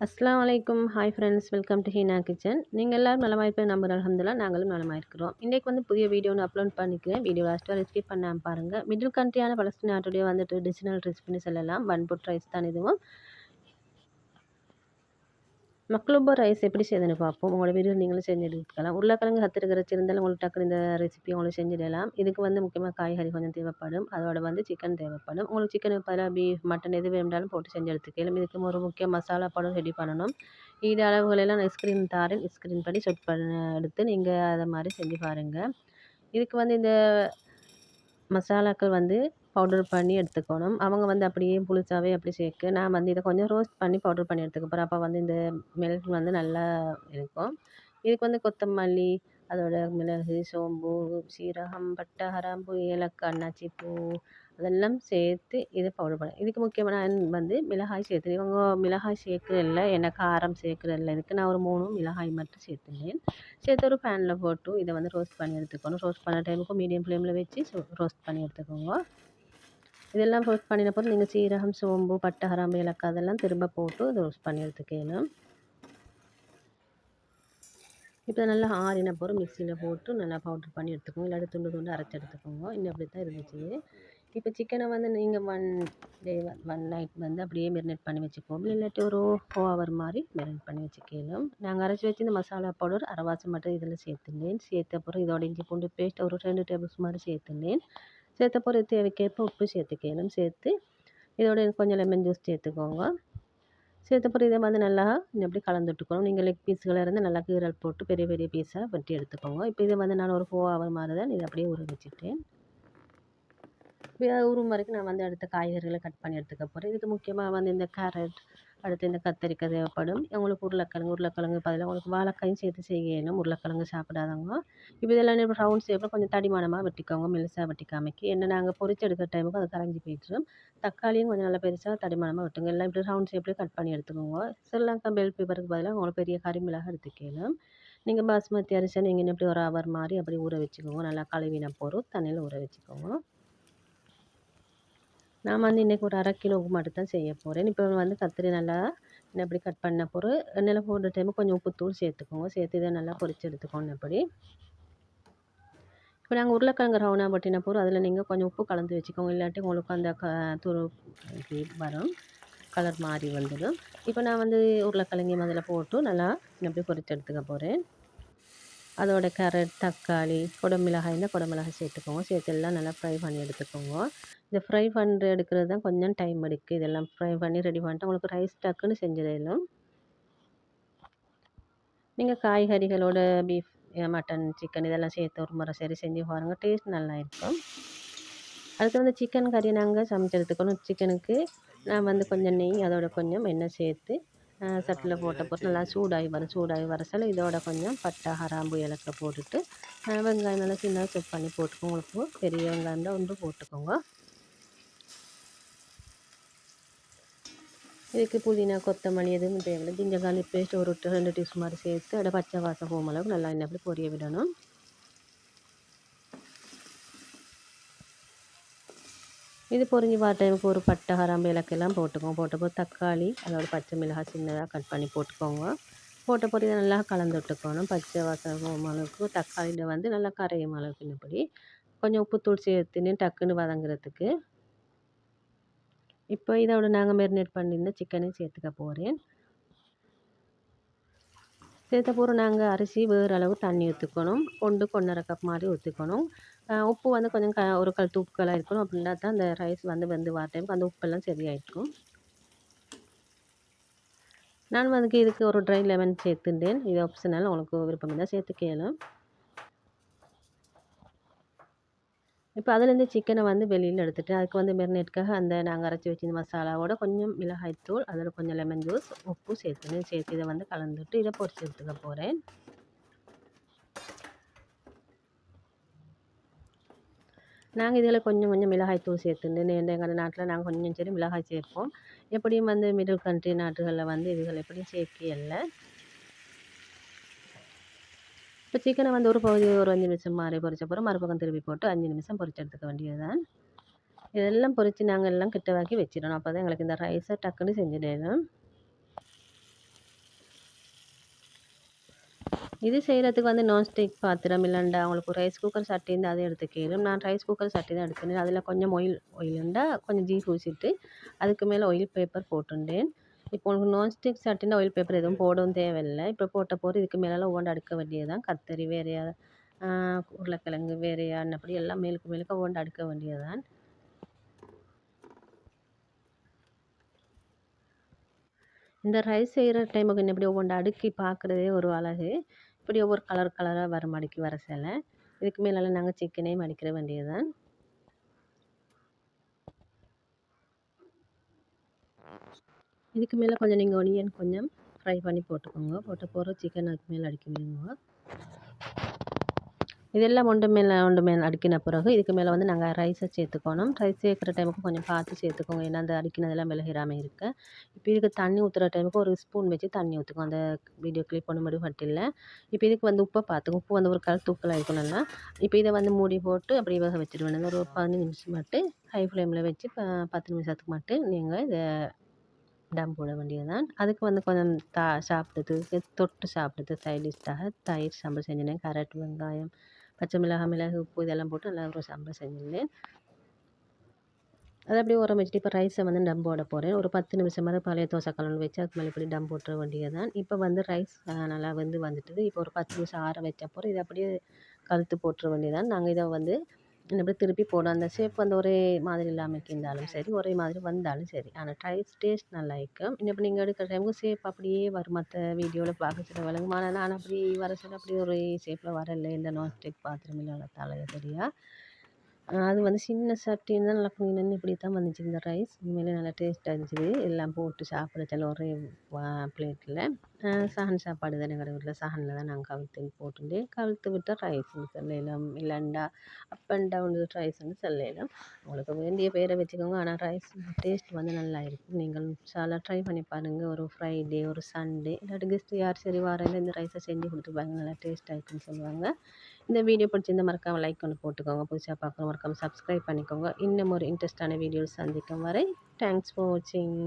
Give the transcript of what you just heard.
அஸ்லாம் வலைக்கும் hi friends welcome to Heena kitchen நீங்கள் எல்லோரும் நலமாயிருப்பேன் நம்பர் அலமதுல்லா நாங்களும் நலமாயிருக்கிறோம் இன்றைக்கு வந்து புதிய வீடியோ ஒன்று அப்லோட் பண்ணிக்கிறேன். வீடியோ லாஸ்ட்டாக ரெசிபி பண்ணாமல் பாருங்கள் மிடில் கண்ட்ரியான பலஸ்தீன் நாட்டுடைய வந்துட்டு டிஜினல் ரெசிபின்னு சொல்லலாம். ஒன் புட் ரைஸ் தான் இதுவும். மக்ளூபா ரைஸ் எப்படி செய்யுதுன்னு பார்ப்போம். உங்களோட வீடியோ நீங்களும் செஞ்சு எடுத்துக்கலாம். உருளைக்கிழங்கு கத்திருக்கிற இருந்தாலும் உங்களுக்கு டக்குனு இந்த ரெசிபி உங்களுக்கு செஞ்சிடலாம் இதுக்கு வந்து முக்கியமாக காய்கறி கொஞ்சம் தேவைப்படும். அதோட வந்து சிக்கன் தேவைப்படும். உங்களுக்கு சிக்கன் பதிலாக பீஃப் மட்டன் எது வேண்டாலும் போட்டு செஞ்சு எடுத்துக்கலாம். இதுக்கு ஒரு முக்கிய மசாலா படம் ரெடி பண்ணணும். இது அளவுகளெல்லாம் நான் ஸ்க்ரீன் தாரேன் ஸ்க்ரீன் படி செட் பண்ண எடுத்து நீங்கள் அதை மாதிரி செஞ்சு பாருங்கள் இதுக்கு வந்து இந்த மசாலாக்கள் வந்து பவுடர் பண்ணி எடுத்துக்கணும். அவங்க வந்து அப்படியே புளிச்சாவே அப்படி சேர்க்க நான் வந்து இதை கொஞ்சம் ரோஸ்ட் பண்ணி பவுடர் பண்ணி எடுத்துக்க போகிறேன் அப்போ வந்து இந்த மிளகு வந்து நல்லா இருக்கும். இதுக்கு வந்து கொத்தமல்லி அதோட மிளகு சோம்பு சீரகம் பட்டை கிராம்பு ஏலக்காய் அன்னாச்சி பூ அதெல்லாம் சேர்த்து இதை பவுடர் பண்ண. இதுக்கு முக்கியமான வந்து மிளகாய் சேர்த்து. இவங்க மிளகாய் சேர்க்குறதில்ல என்ன காரம் சேர்க்குறதில்ல இதுக்கு நான் ஒரு மூணு மிளகாய் மட்டும் சேர்த்துனேன் சேர்த்து ஒரு பேனில் போட்டு இதை வந்து ரோஸ்ட் பண்ணி எடுத்துக்கணும். ரோஸ்ட் பண்ண டைமுக்கு மீடியம் ஃப்ளேமில் வச்சு ரோஸ்ட் பண்ணி எடுத்துக்கோங்க. இதெல்லாம் ரோஸ்ட் பண்ணின பிறகு நீங்கள் சீரகம் சோம்பு பட்டை கிராம்பு ஏலக்காய் அதெல்லாம் திரும்ப போட்டு இதை ரோஸ்ட் பண்ணி எடுத்துக்கணும் இப்போ நல்லா ஆறின பிறகு மிக்சியில் போட்டு நல்லா பவுட்ரு பண்ணி எடுத்துக்கோங்க. இல்லாட்டி துண்டு துண்டு அரைச்சி எடுத்துக்கோங்க. இன்னும் அப்படி தான் இருந்துச்சு. இப்போ சிக்கனை வந்து நீங்கள் ஒன் டே ஒன் நைட் வந்து அப்படியே மெரினேட் பண்ணி வச்சுக்கோங்க. இல்லாட்டி ஒரு ஃபோர் ஹவர் மாதிரி மெரினேட் பண்ணி வச்சுக்கலாம். நாங்கள் அரைச்சி வச்சு இந்த மசாலா பவுடர் அரைவாசி மட்டும் இதில் சேர்த்துனேன். சேர்த்த அப்புறம் இதோட இஞ்சி பூண்டு பேஸ்ட் ஒரு ரெண்டு டேபிள்ஸ் மாதிரி சேர்த்துனேன். சேர்த்த தேவைக்கேற்ப உப்பு சேர்த்துக்கணும் சேர்த்து இதோட கொஞ்சம் லெமன் ஜூஸ் சேர்த்துக்கோங்க. சேர்த்த பிறகு இதை வந்து நல்லா கலந்து கலந்துட்டுக்கணும் நீங்கள் லெக் பீஸ்களை இருந்து நல்லா கீரல் போட்டு பெரிய பெரிய பீஸாக வெட்டி எடுத்துக்கோங்க. இப்போ இதை வந்து நான் ஒரு ஃபோர் ஹவர் மாதிரி தான் இதை அப்படியே ஊற வச்சுட்டேன். ஊறும் வரைக்கும் நான் வந்து அடுத்த காய்கறிகளை கட் பண்ணி எடுத்துக்க போகிறேன் இதுக்கு முக்கியமாக வந்து இந்த கேரட் அடுத்து இந்த கத்தரிக்காய் தேவைப்படும். உங்களுக்கு உருளைக்கிழங்கு உருளைக்கிழங்கு பதிலாக உங்களுக்கு வாழைக்காயும் சேர்த்து செய்யணும் உருளைக்கிழங்கு சாப்பிடாதவங்க. இப்போ இதெல்லாம் ரவுண்ட் ஷேப்பில் கொஞ்சம் தடிமானமாக வெட்டிக்கோங்க. மெலிசாக வெட்டிக்காமைக்கு என்ன நாங்கள் பொரிச்சு எடுக்கிற டைமுக்கு அது கரைஞ்சி போயிட்டுரும். தக்காளியும் கொஞ்சம் நல்லா பெருசாக தடிமானமாக வெட்டுங்க. எல்லாம் இப்படி ரவுண்ட் ஷேப்லேயே கட் பண்ணி எடுத்துக்கோங்க. ஸ்ரீலங்கா பெல் பேப்பருக்கு பதிலாக உங்களுக்கு பெரிய கறிமிளகாய் எடுத்துக்கணும் நீங்கள் பாஸ்மதி அரிசி நீங்கள் இப்படி ஒரு அவர் மாதிரி அப்படி ஊற வச்சுக்கோங்க. நல்லா கழுவின போகிறோம் தண்ணியில் ஊற வச்சுக்கோங்க. நான் வந்து இன்றைக்கி ஒரு அரை கிலோவுக்கு மட்டும் தான் செய்ய போகிறேன் இப்போ வந்து கத்திரி நல்லா இப்படி கட் பண்ண பிறகு எண்ணெயில் போடுற டைம் கொஞ்சம் உப்புத்தூள் சேர்த்துக்கோங்க. சேர்த்து இதை நல்லா பொரித்து எடுத்துக்கோங்க எப்படி இப்போ நாங்கள் உருளைக்கிழங்கு ரவுனா பட்டின பொருள் அதில் நீங்கள் கொஞ்சம் உப்பு கலந்து வச்சுக்கோங்க. இல்லாட்டி உங்களுக்கு அந்த க துரு வரும். கலர் மாறி வந்துடும். இப்போ நான் வந்து உருளைக்கிழங்கையும் அதில் போட்டு நல்லா எப்படி பொரித்து எடுத்துக்க போகிறேன் அதோட கேரட் தக்காளி குடமிளகாய் இருந்தால் குடமிளகாய் சேர்த்துக்கோங்க. சேர்த்து எல்லாம் நல்லா ஃப்ரை பண்ணி எடுத்துக்கோங்க. இந்த ஃப்ரை பண்ணுற எடுக்கிறது தான் கொஞ்சம் டைம் எடுக்குது இதெல்லாம் ஃப்ரை பண்ணி ரெடி பண்ணிட்டு உங்களுக்கு ரைஸ் டக்குன்னு செஞ்சிடலாம் நீங்கள் காய்கறிகளோட பீஃப் மட்டன் சிக்கன் இதெல்லாம் சேர்த்து ஒரு முறை சரி செஞ்சு பாருங்கள் டேஸ்ட் நல்லா இருக்கும். அதுக்கு வந்து சிக்கன் கறி நாங்கள் சமைச்சு எடுத்துக்கணும். சிக்கனுக்கு நான் வந்து கொஞ்சம் நெய் அதோட கொஞ்சம் எண்ணெய் சேர்த்து சட்டில் போட்ட நல்லா சூடாகி வரும் சூடாகி வர இதோட கொஞ்சம் பட்டை ஹராம்பு ஏலக்காய் போட்டுட்டு வெங்காயம் நல்லா சின்ன செட் பண்ணி போட்டுக்கோங்க. உங்களுக்கு பெரிய வெங்காயம் தான் ஒன்று போட்டுக்கோங்க. இதுக்கு புதினா கொத்தமல்லி எதுவும் தேவையில்லை. ஜிஞ்சகாலி பேஸ்ட் ஒரு ரெண்டு டீஸ்பூன் மாதிரி சேர்த்து அதை பச்சை வாசம் போகும் அளவுக்கு நல்லா என்ன அப்படி பொரிய விடணும். இது பொரிஞ்சு வர டைமுக்கு ஒரு பட்டை கிராம்பு இலக்கெல்லாம் போட்டுக்கோங்க போட்டப்போ தக்காளி அதோட பச்சை மிளகாய் சின்னதாக கட் பண்ணி போட்டுக்கோங்க. போட்ட பொறி இதை நல்லா கலந்து விட்டுக்கணும். பச்சை வாசம் அளவுக்கு தக்காளியில் வந்து நல்லா கரையும் அளவுக்கு இப்படி கொஞ்சம் உப்புத்தூள் சேர்த்துன்னு டக்குன்னு வதங்குறதுக்கு. இப்போ இதோட நாங்கள் மெரினேட் பண்ணியிருந்த சிக்கனையும் சேர்த்துக்க போகிறேன் சேர்த்த பிறகு நாங்கள் அரிசி வேறு அளவு தண்ணி ஊற்றிக்கணும் கொண்டு கொண்டரை கப் மாதிரி ஊற்றிக்கணும் உப்பு வந்து கொஞ்சம் க ஒரு கல் தூக்கலாக இருக்கணும். அப்படின்னா தான் அந்த ரைஸ் வந்து வெந்து வர டைமுக்கு அந்த உப்பெல்லாம் சரியாயிருக்கும் நான் வந்து இதுக்கு ஒரு ட்ரை லெமன் சேர்த்துட்டேன். இது ஆப்ஷனல் உங்களுக்கு விருப்பம் இருந்தால் சேர்த்துக்கலாம் இப்போ அதுலேருந்து சிக்கனை வந்து வெளியில் எடுத்துகிட்டு அதுக்கு வந்து மெரினேட்காக அந்த நாங்கள் அரைச்சி வச்சிருந்த மசாலாவோட கொஞ்சம் மிளகாய்த்தூள் அதில் கொஞ்சம் லெமன் ஜூஸ் உப்பு சேர்த்துன்னு சேர்த்து இதை வந்து கலந்துட்டு இதை பொரிச்சு எடுத்துக்க போகிறேன் நாங்கள் இதில் கொஞ்சம் கொஞ்சம் மிளகாய் தூள் சேர்த்துண்டு எங்கள் நாட்டில் நாங்கள் கொஞ்சம் சரி மிளகாய் சேர்ப்போம். எப்படியும் வந்து மிடில் கண்ட்ரி நாட்டுகளில் வந்து இதுகள் எப்படியும் சேர்க்கையில்லை இப்போ சிக்கனை வந்து ஒரு பகுதி ஒரு அஞ்சு நிமிஷம் மாதிரி பொரிச்ச அப்புறம் மறுபக்கம் திருப்பி போட்டு அஞ்சு நிமிஷம் பொரிச்சு எடுத்துக்க வேண்டியது தான் இதெல்லாம் பொரித்து நாங்கள் எல்லாம் கிட்டவாக்கி வச்சிடணும். அப்போ தான் எங்களுக்கு இந்த ரைஸை டக்குன்னு செஞ்சுடணும். இது செய்கிறதுக்கு வந்து நான்ஸ்டிக் பாத்திரம் இல்லைண்டா உங்களுக்கு ரைஸ் குக்கர் சட்டி இருந்தால் அதை எடுத்துக்கலும் நான் ரைஸ் குக்கர் சட்டி தான் எடுத்துனேன். அதில் கொஞ்சம் ஒயில் ஒயில் இருந்தால் கொஞ்சம் ஜீ பூசிட்டு அதுக்கு மேலே ஒயில் பேப்பர் போட்டுட்டேன் இப்போ உங்களுக்கு நான்ஸ்டிக் சட்டினா ஒயில் பேப்பர் எதுவும் போடவும் தேவையில்லை. இப்போ போட்ட போது இதுக்கு மேலெல்லாம் ஒவ்வொன்று அடுக்க வேண்டியதுதான். கத்தரி வேறையா உருளைக்கிழங்கு வேறையா அப்படி எல்லாம் மேலுக்கு மேலுக்கு ஒவ்வொன்று அடுக்க வேண்டியதுதான். இந்த ரைஸ் செய்கிற டைமுக்கு கொஞ்சம் இப்படி ஒவ்வொன்று அடுக்கி பார்க்குறதே ஒரு அழகு. இப்படி ஒவ்வொரு கலர் கலராக வர மடிக்கி வர சில. இதுக்கு மேலெல்லாம் நாங்கள் சிக்கனே மடிக்கிற வேண்டியது தான் இதுக்கு மேலே கொஞ்சம் நீங்கள் ஒனியன் கொஞ்சம் ஃப்ரை பண்ணி போட்டுக்கோங்க. போட்ட போகிற சிக்கன் அதுக்கு மேலே அடிக்க விடுங்க இதெல்லாம் ஒன்று மேலே ஒன்று மேலே அடுக்கின பிறகு இதுக்கு மேலே வந்து நாங்கள் ரைஸை சேர்த்துக்கணும். ரைஸ் சேர்க்குற டைமுக்கு கொஞ்சம் பார்த்து சேர்த்துக்கோங்க. ஏன்னா அந்த அடுக்கினதெல்லாம் விலகிராமல் இருக்க. இப்போ இதுக்கு தண்ணி ஊற்றுற டைமுக்கு ஒரு ஸ்பூன் வச்சு தண்ணி ஊற்றுக்கும் அந்த வீடியோ கிளிப் பண்ண முடியும் மட்டும் இல்லை இப்போ இதுக்கு வந்து உப்பை பார்த்துக்கோ உப்பு வந்து ஒரு கல் தூக்கலாக இருக்கணும்னா இப்போ இதை வந்து மூடி போட்டு அப்படி வேக வச்சுருவேன் ஒரு பதினஞ்சு நிமிஷம் மட்டும் ஹை ஃப்ளேமில் வச்சு பத்து நிமிஷத்துக்கு மட்டும் நீங்கள் இதை டம் போட வேண்டியது தான் அதுக்கு வந்து கொஞ்சம் தா சாப்பிட்றதுக்கு தொட்டு சாப்பிட்றது சைடிஷ்டாக தயிர் சாம்பார் செஞ்சினேன் கேரட் வெங்காயம் பச்சை மிளகாய் மிளகு உப்பு இதெல்லாம் போட்டு நல்லா ஒரு சாம்பார் செஞ்சுருந்தேன் அதை அப்படியே உரம் வச்சுட்டு இப்போ ரைஸை வந்து டம் போட போகிறேன் ஒரு பத்து நிமிஷம் மாதிரி பழைய தோசை கலந்து வச்சு அதுக்கு மேலே இப்படி டம் போட்டுற வேண்டியது தான் இப்போ வந்து ரைஸ் நல்லா வந்து வந்துட்டுது. இப்போ ஒரு பத்து நிமிஷம் ஆற வச்ச அப்புறம் இதை அப்படியே கழுத்து போட்டுற வேண்டியது தான் நாங்கள் இதை வந்து அப்படி திருப்பி போடும். அந்த ஷேப் வந்து ஒரே மாதிரி இல்லாமல் இருந்தாலும் சரி ஒரே மாதிரி வந்தாலும் சரி. ஆனால் டைஸ் டேஸ்ட் நல்லா இருக்கும். இன்னும் இப்போ நீங்கள் எடுக்கிற டைமுக்கு ஷேப் அப்படியே வரும். மற்ற வீடியோவில் பார்க்க சில விளங்கும் ஆனால் நான் அப்படி வர சொல்ல அப்படி ஒரே ஷேப்பில் வரல. இந்த நான்ஸ்டிக் பாத்திரம் இல்லை தலையை சரியாக அது வந்து சின்ன சட்டின்னு தான் நல்லா நின்று இப்படி தான் வந்துச்சு. இந்த ரைஸ் உண்மையிலே நல்லா டேஸ்ட்டாக இருந்துச்சு. எல்லாம் போட்டு சாப்பிட ஒரே பிளேட்டில் சாகன் சாப்பாடு தானே எங்கள் வீட்டில் சாகனில் தான் நாங்கள் கவிழ்த்து போட்டுட்டு கவிழ்த்து விட்டால் ரைஸ் சொல்லலாம் இல்லைண்டா அப் அண்ட் டவுன் வந்து சொல்லலாம் உங்களுக்கு வேண்டிய பேரை வச்சுக்கோங்க. ஆனால் ரைஸ் டேஸ்ட் வந்து நல்லா இருக்கும். நீங்கள் சாலா ட்ரை பண்ணி பாருங்கள் ஒரு ஃப்ரைடே ஒரு சண்டே இல்லாட்டி கெஸ்ட்டு யார் சரி வாரங்க இந்த ரைஸை செஞ்சு கொடுத்துருப்பாங்க நல்லா டேஸ்ட்டாக இருக்குன்னு சொல்லுவாங்க. இந்த வீடியோ பிடிச்சிருந்தால் மறக்காமல் லைக் ஒன்று போட்டுக்கோங்க. புதுசாக பார்க்குற மறக்காமல் சப்ஸ்கிரைப் பண்ணிக்கோங்க. இன்னும் ஒரு இன்ட்ரெஸ்டான வீடியோஸ் சந்திக்கும் வரை தேங்க்ஸ் ஃபார் வாட்சிங்